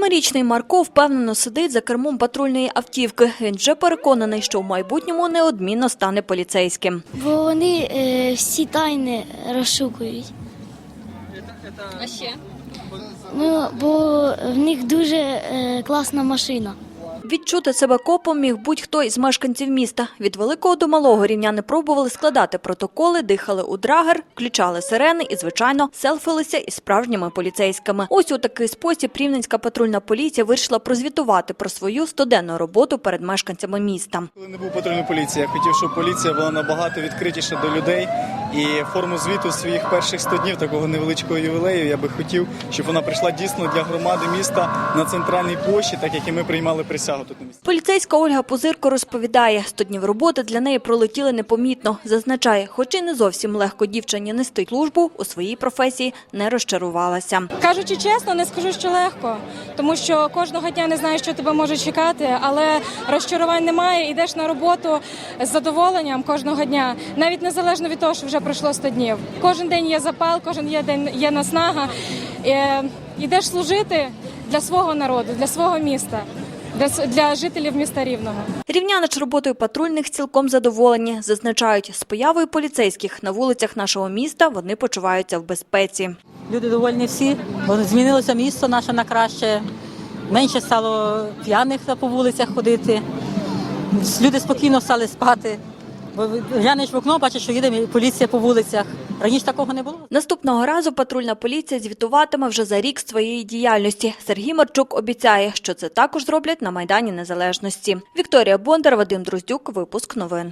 Восьмирічний Марко впевнено сидить за кермом патрульної автівки. Він вже переконаний, що в майбутньому неодмінно стане поліцейським. Бо вони е, всі тайни розшукують. А ще? Ну, бо в них дуже е, класна машина. Відчути себе копом міг будь-хто із мешканців міста. Від великого до малого рівняни пробували складати протоколи, дихали у драгер, включали сирени і, звичайно, селфилися із справжніми поліцейськими. Ось у такий спосіб рівненська патрульна поліція вирішила прозвітувати про свою стоденну роботу перед мешканцями міста. Коли не був патрульної поліції, я хотів, щоб поліція була набагато відкритіша до людей. І форму звіту своїх перших 100 днів такого невеличкого ювілею я би хотів, щоб вона прийшла дійсно для громади міста на центральній площі, так як і ми приймали присягу тут на місці. Поліцейська Ольга Пузирко розповідає, 100 днів роботи для неї пролетіли непомітно. Зазначає, хоч і не зовсім легко дівчині нести службу, у своїй професії не розчарувалася. Кажучи чесно, не скажу, що легко, тому що кожного дня не знаєш, що тебе може чекати, але розчарувань немає. Йдеш на роботу з задоволенням кожного дня, навіть незалежно від того, що вже пройшло 100 днів. Кожен день є запал, кожен є день є наснага. Е, Йдеш служити для свого народу, для свого міста, для, для жителів міста Рівного. Рівняни ж роботою патрульних цілком задоволені. Зазначають, з появою поліцейських на вулицях нашого міста вони почуваються в безпеці. Люди довольні всі, бо змінилося місто наше на краще. Менше стало п'яних по вулицях ходити. Люди спокійно стали спати. Бо глянеш в окно, бачиш, що їде поліція по вулицях. Раніше такого не було. Наступного разу патрульна поліція звітуватиме вже за рік своєї діяльності. Сергій Марчук обіцяє, що це також зроблять на Майдані Незалежності. Вікторія Бондар, Вадим Друздюк, випуск новин.